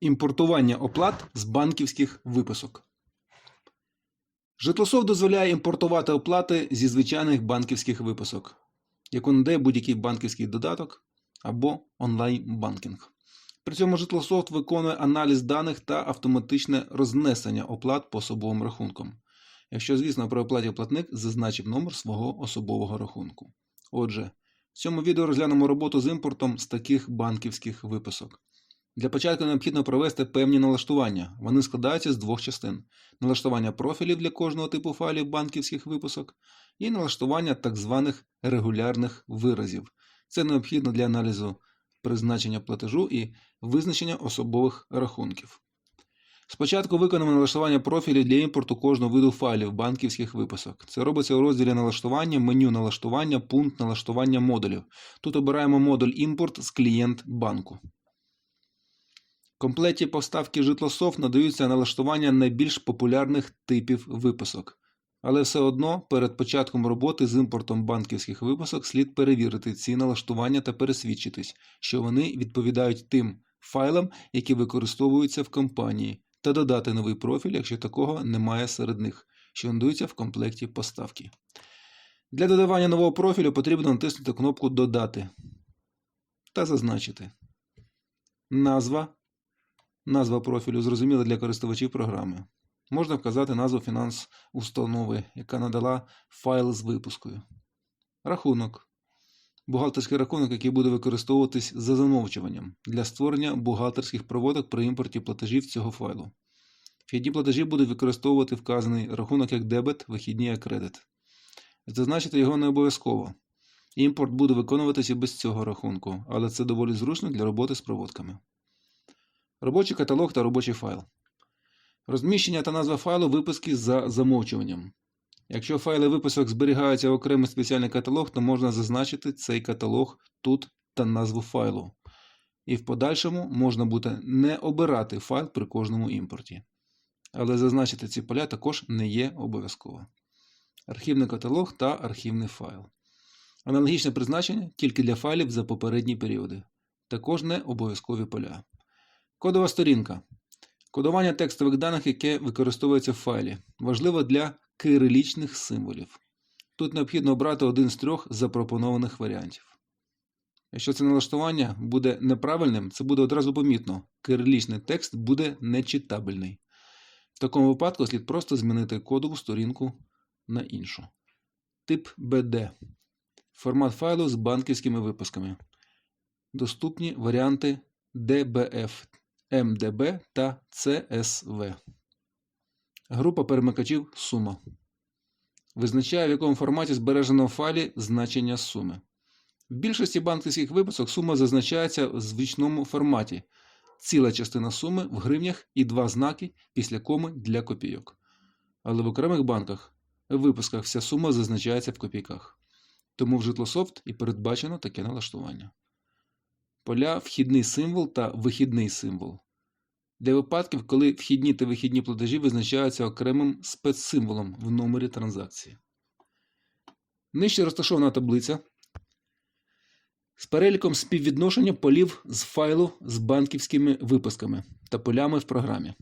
Імпортування оплат з банківських виписок. Житлосов дозволяє імпортувати оплати зі звичайних банківських виписок, яку надає будь-який банківський додаток або онлайн-банкінг. При цьому житлософт виконує аналіз даних та автоматичне рознесення оплат по особовим рахункам. Якщо, звісно, при оплаті платник зазначив номер свого особового рахунку. Отже, в цьому відео розглянемо роботу з імпортом з таких банківських виписок. Для початку необхідно провести певні налаштування. Вони складаються з двох частин: налаштування профілів для кожного типу файлів банківських виписок і налаштування так званих регулярних виразів. Це необхідно для аналізу призначення платежу і визначення особових рахунків. Спочатку виконаємо налаштування профілів для імпорту кожного виду файлів банківських виписок. Це робиться у розділі налаштування, меню налаштування, пункт налаштування модулів. Тут обираємо модуль імпорт з клієнт банку. В комплекті поставки житлософт надаються налаштування найбільш популярних типів виписок. Але все одно перед початком роботи з імпортом банківських виписок слід перевірити ці налаштування та пересвідчитись, що вони відповідають тим файлам, які використовуються в компанії, та додати новий профіль, якщо такого немає серед них, що надаються в комплекті поставки. Для додавання нового профілю потрібно натиснути кнопку Додати та зазначити назва. Назва профілю зрозуміла для користувачів програми. Можна вказати назву фінанс-установи, яка надала файл з випускою. Рахунок. Бухгалтерський рахунок, який буде використовуватись за замовчуванням для створення бухгалтерських проводок при імпорті платежів цього файлу. Вхідні платежі будуть використовувати вказаний рахунок як дебет, вихідні як кредит. Зазначити його не обов'язково. Імпорт буде виконуватися без цього рахунку, але це доволі зручно для роботи з проводками. Робочий каталог та робочий файл. Розміщення та назва файлу виписки за замовчуванням. Якщо файли виписок зберігаються в окремий спеціальний каталог, то можна зазначити цей каталог тут та назву файлу. І в подальшому можна буде не обирати файл при кожному імпорті. Але зазначити ці поля також не є обов'язково. Архівний каталог та архівний файл. Аналогічне призначення тільки для файлів за попередні періоди. Також не обов'язкові поля. Кодова сторінка. Кодування текстових даних, яке використовується в файлі, важливо для кирилічних символів. Тут необхідно обрати один з трьох запропонованих варіантів. Якщо це налаштування буде неправильним, це буде одразу помітно. Кирилічний текст буде нечитабельний. В такому випадку слід просто змінити кодову сторінку на іншу. Тип BD. Формат файлу з банківськими випусками. Доступні варіанти DBF, MDB та CSV. Група перемикачів сума. Визначає, в якому форматі збережено в файлі значення суми. В більшості банківських виписок сума зазначається в звичному форматі. Ціла частина суми в гривнях і два знаки після коми для копійок. Але в окремих банках в випусках вся сума зазначається в копійках. Тому в житлософт і передбачено таке налаштування. Поля вхідний символ та вихідний символ. Для випадків, коли вхідні та вихідні платежі визначаються окремим спецсимволом в номері транзакції. Нижче розташована таблиця з переліком співвідношення полів з файлу з банківськими виписками та полями в програмі.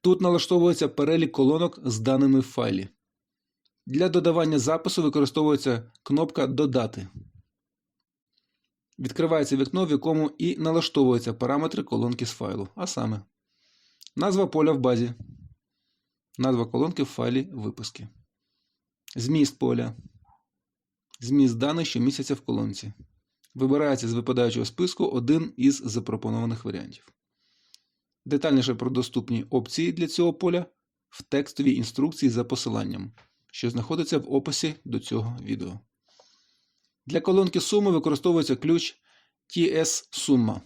Тут налаштовується перелік колонок з даними в файлі. Для додавання запису використовується кнопка Додати. Відкривається вікно, в якому і налаштовуються параметри колонки з файлу, а саме назва поля в базі, назва колонки в файлі виписки, зміст поля, зміст даних, що містяться в колонці. Вибирається з випадаючого списку один із запропонованих варіантів. Детальніше про доступні опції для цього поля в текстовій інструкції за посиланням, що знаходиться в описі до цього відео. Для колонки суми використовується ключ TS-сума.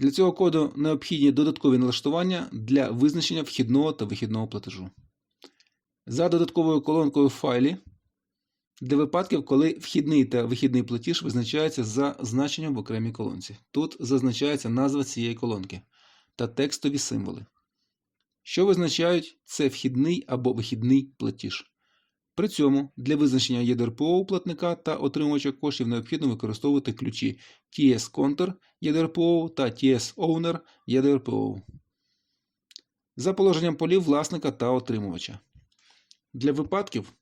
Для цього коду необхідні додаткові налаштування для визначення вхідного та вихідного платежу. За додатковою колонкою в файлі для випадків, коли вхідний та вихідний платіж визначаються за значенням в окремій колонці. Тут зазначається назва цієї колонки та текстові символи. Що визначають це вхідний або вихідний платіж. При цьому для визначення ЄДРПО платника та отримувача коштів необхідно використовувати ключі TS Counter ЄДРПО та TS Owner ЄДРПО за положенням полів власника та отримувача. Для випадків,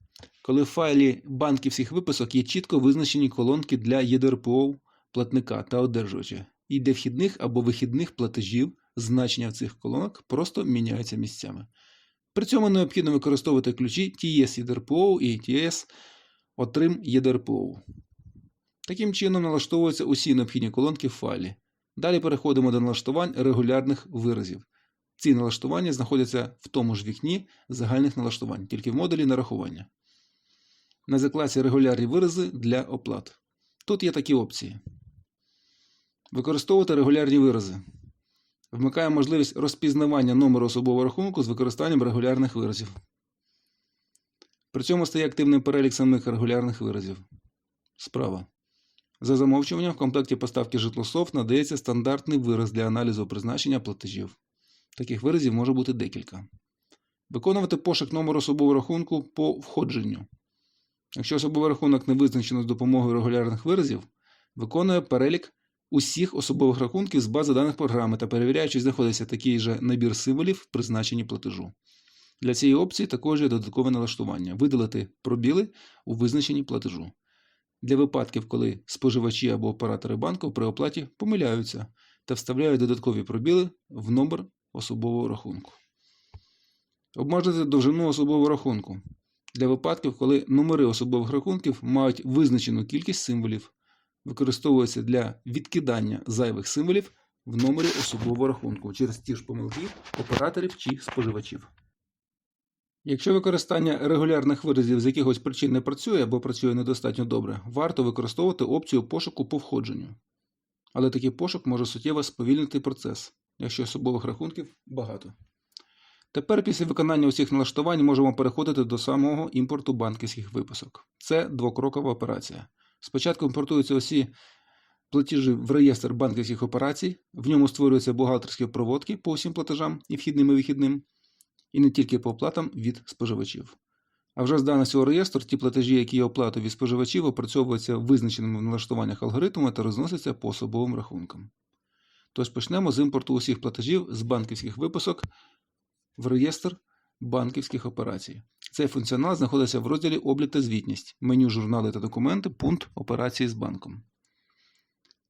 коли в файлі банківських виписок є чітко визначені колонки для ЄДРПО платника та одержувача, і для вхідних або вихідних платежів значення цих колонок просто міняються місцями. При цьому необхідно використовувати ключі TS EDRPO і TS Отрим EDRPO. Таким чином налаштовуються усі необхідні колонки в файлі. Далі переходимо до налаштувань регулярних виразів. Ці налаштування знаходяться в тому ж вікні загальних налаштувань, тільки в модулі нарахування. На закласі регулярні вирази для оплат. Тут є такі опції. Використовувати регулярні вирази. Вмикаємо можливість розпізнавання номеру особового рахунку з використанням регулярних виразів. При цьому стає активним перелік самих регулярних виразів. Справа. За замовчуванням в комплекті поставки житлософт надається стандартний вираз для аналізу призначення платежів. Таких виразів може бути декілька. Виконувати пошук номеру особового рахунку по входженню. Якщо особовий рахунок не визначено з допомогою регулярних виразів, виконує перелік усіх особових рахунків з бази даних програми та перевіряє, чи знаходиться такий же набір символів в призначенні платежу. Для цієї опції також є додаткове налаштування видалити пробіли у визначенні платежу. Для випадків, коли споживачі або оператори банку при оплаті помиляються та вставляють додаткові пробіли в номер особового рахунку. Обмежити довжину особового рахунку. Для випадків, коли номери особових рахунків мають визначену кількість символів, використовується для відкидання зайвих символів в номері особового рахунку через ті ж помилки операторів чи споживачів. Якщо використання регулярних виразів з якихось причин не працює або працює недостатньо добре, варто використовувати опцію пошуку по входженню. Але такий пошук може суттєво сповільнити процес, якщо особових рахунків багато. Тепер після виконання усіх налаштувань можемо переходити до самого імпорту банківських виписок. Це двокрокова операція. Спочатку імпортуються усі платежі в реєстр банківських операцій, в ньому створюються бухгалтерські проводки по усім платежам і вхідним і вихідним, і не тільки по оплатам від споживачів. А вже з даного цього реєстру ті платежі, які є оплатою від споживачів, опрацьовуються визначеними в налаштуваннях алгоритмами та розносяться по особовим рахункам. Тож почнемо з імпорту усіх платежів з банківських виписок в реєстр банківських операцій. Цей функціонал знаходиться в розділі Облік та звітність, меню журнали та документи, пункт операції з банком.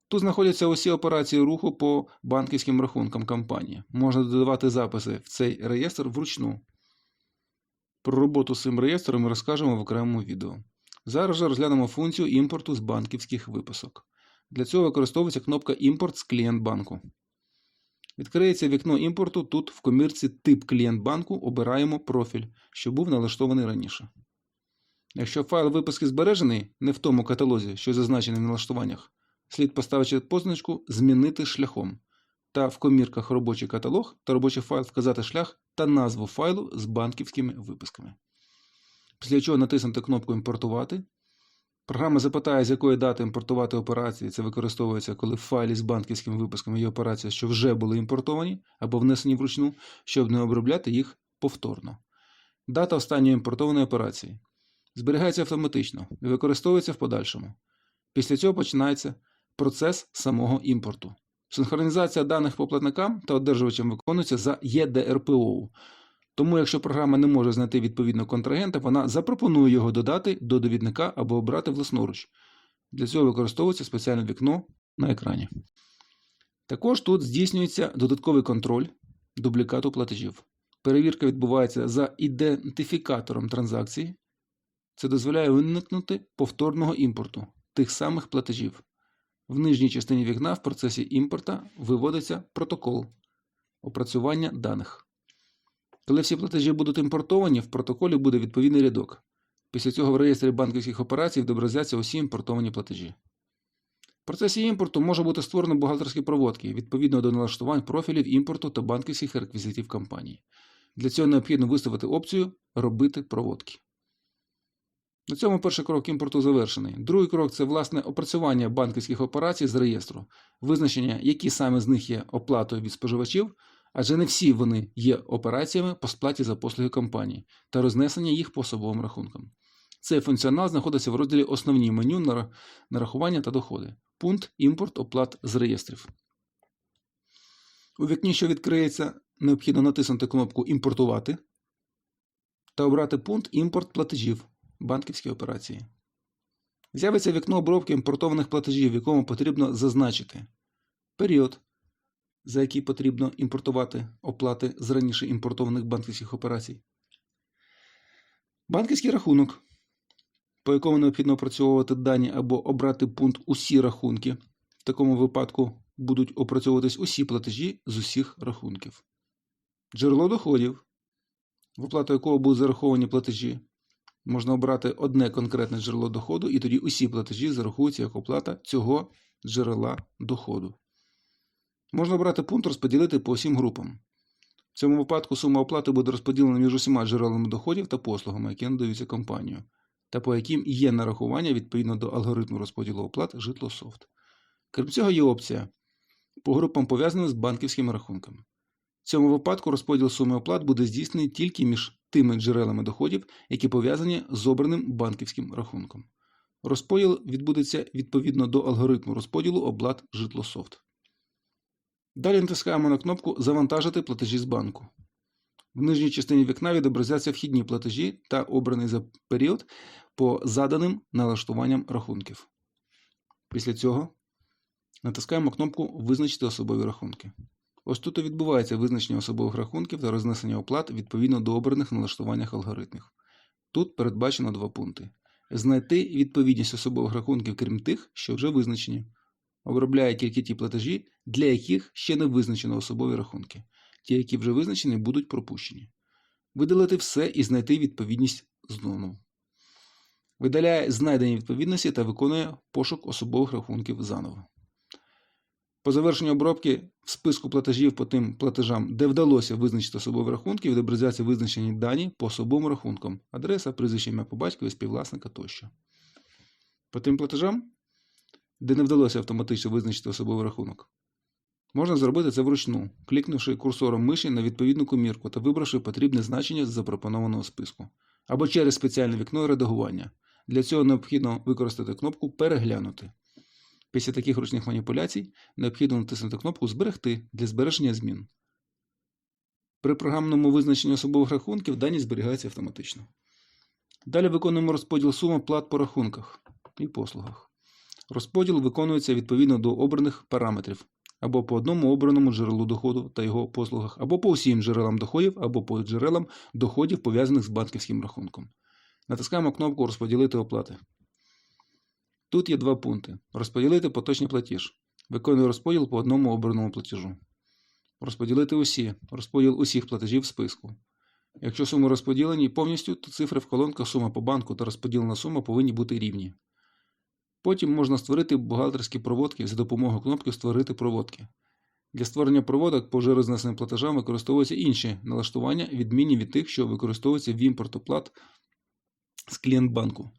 Тут знаходяться усі операції руху по банківським рахункам компанії. Можна додавати записи в цей реєстр вручну. Про роботу з цим реєстром ми розкажемо в окремому відео. Зараз же розглянемо функцію імпорту з банківських виписок. Для цього використовується кнопка Імпорт з клієнт банку. Відкриється вікно імпорту. Тут в комірці Тип клієнт банку обираємо профіль, що був налаштований раніше. Якщо файл виписки збережений не в тому каталозі, що зазначений в налаштуваннях, слід поставити позначку Змінити шляхом та в комірках робочий каталог та робочий файл вказати шлях та назву файлу з банківськими виписками. Після чого натиснути кнопку Імпортувати. Програма запитає, з якої дати імпортувати операції. Це використовується, коли в файлі з банківськими виписками є операції, що вже були імпортовані або внесені вручну, щоб не обробляти їх повторно. Дата останньої імпортованої операції. Зберігається автоматично і використовується в подальшому. Після цього починається процес самого імпорту. Синхронізація даних по платникам та одержувачам виконується за EDRPO. Тому, якщо програма не може знайти відповідного контрагента, вона запропонує його додати до довідника або обрати власноруч. Для цього використовується спеціальне вікно на екрані. Також тут здійснюється додатковий контроль дублікату платежів. Перевірка відбувається за ідентифікатором транзакції. Це дозволяє уникнути повторного імпорту тих самих платежів. В нижній частині вікна в процесі імпорта виводиться протокол опрацювання даних. Коли всі платежі будуть імпортовані, в протоколі буде відповідний рядок. Після цього в реєстрі банківських операцій відобразяться усі імпортовані платежі. В процесі імпорту може бути створено бухгалтерські проводки відповідно до налаштувань профілів імпорту та банківських реквізитів компанії. Для цього необхідно виставити опцію Робити проводки. На цьому перший крок імпорту завершений. Другий крок це власне опрацювання банківських операцій з реєстру, визначення, які саме з них є оплатою від споживачів, адже не всі вони є операціями по сплаті за послуги компанії та рознесення їх по особовим рахункам. Цей функціонал знаходиться в розділі Основні меню нарахування та доходи. Пункт Імпорт оплат з реєстрів. У вікні, що відкриється, необхідно натиснути кнопку Імпортувати та обрати пункт Імпорт платежів банківські операції. З'явиться вікно обробки імпортованих платежів, в якому потрібно зазначити період, за який потрібно імпортувати оплати з раніше імпортованих банківських операцій, банківський рахунок, по якому необхідно опрацьовувати дані або обрати пункт Усі рахунки. В такому випадку будуть опрацьовуватись усі платежі з усіх рахунків. Джерело доходів, в оплату якого будуть зараховані платежі. Можна обрати одне конкретне джерело доходу, і тоді усі платежі зарахуються як оплата цього джерела доходу. Можна обрати пункт розподілити по усім групам. В цьому випадку сума оплати буде розподілена між усіма джерелами доходів та послугами, які надаються компанією, та по яким є нарахування відповідно до алгоритму розподілу оплат житлософт. Крім цього, є опція по групам пов'язаним з банківськими рахунками. В цьому випадку розподіл суми оплат буде здійснений тільки між тими джерелами доходів, які пов'язані з обраним банківським рахунком. Розподіл відбудеться відповідно до алгоритму розподілу оплат житлософт. Далі натискаємо на кнопку Завантажити платежі з банку. В нижній частині вікна відобразяться вхідні платежі та обраний за період по заданим налаштуванням рахунків. Після цього натискаємо кнопку Визначити особові рахунки. Ось тут і відбувається визначення особових рахунків та рознесення оплат відповідно до обраних налаштуваннях алгоритмів. Тут передбачено два пункти: знайти відповідність особових рахунків, крім тих, що вже визначені. Обробляє тільки ті платежі, для яких ще не визначено особові рахунки. Ті, які вже визначені, будуть пропущені. Видалити все і знайти відповідність знову. Видаляє знайдені відповідності та виконує пошук особових рахунків заново. По завершенню обробки в списку платежів по тим платежам, де вдалося визначити особові рахунки, відобразяться визначені дані по особовим рахункам, адреса, прізвище, ім'я по батькові, співвласника тощо. По тим платежам, де не вдалося автоматично визначити особовий рахунок, можна зробити це вручну, клікнувши курсором миші на відповідну комірку та вибравши потрібне значення з запропонованого списку, або через спеціальне вікно редагування. Для цього необхідно використати кнопку Переглянути. Після таких ручних маніпуляцій необхідно натиснути кнопку Зберегти для збереження змін. При програмному визначенні особових рахунків дані зберігаються автоматично. Далі виконуємо розподіл суми плат по рахунках і послугах. Розподіл виконується відповідно до обраних параметрів або по одному обраному джерелу доходу та його послугах, або по усім джерелам доходів, або по джерелам доходів, пов'язаних з банківським рахунком. Натискаємо кнопку Розподілити оплати. Тут є два пункти: розподілити поточний платіж. Виконує розподіл по одному обраному платежу. Розподілити усі. Розподіл усіх платежів в списку. Якщо суми розподілені повністю, то цифри в колонках сума по банку та розподілена сума повинні бути рівні. Потім можна створити бухгалтерські проводки за допомогою кнопки Створити проводки. Для створення проводок по вже рознесеним платежам використовуються інші налаштування, відмінні від тих, що використовуються в імпорт оплат з клієнт-банку.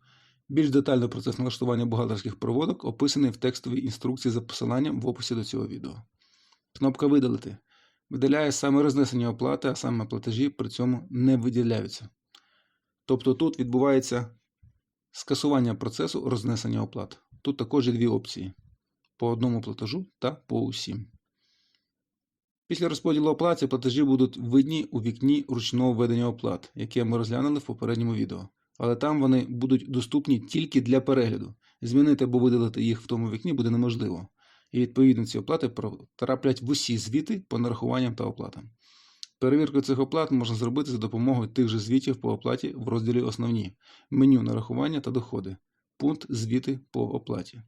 Більш детально процес налаштування бухгалтерських проводок описаний в текстовій інструкції за посиланням в описі до цього відео. Кнопка Видалити видаляє саме рознесення оплати, а саме платежі при цьому не виділяються. Тобто тут відбувається скасування процесу рознесення оплат. Тут також є дві опції: по одному платежу та по усім. Після розподілу оплат ці платежі будуть видні у вікні ручного введення оплат, яке ми розглянули в попередньому відео але там вони будуть доступні тільки для перегляду. Змінити або видалити їх в тому вікні буде неможливо. І відповідно ці оплати потраплять в усі звіти по нарахуванням та оплатам. Перевірку цих оплат можна зробити за допомогою тих же звітів по оплаті в розділі Основні, меню нарахування та доходи, пункт Звіти по оплаті.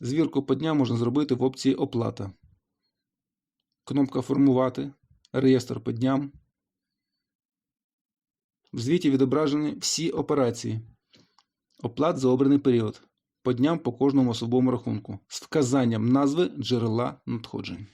Звірку по дням можна зробити в опції Оплата. Кнопка Формувати, реєстр по дням. В звіті відображені всі операції, оплат за обраний період, по дням по кожному особовому рахунку з вказанням назви джерела надходжень.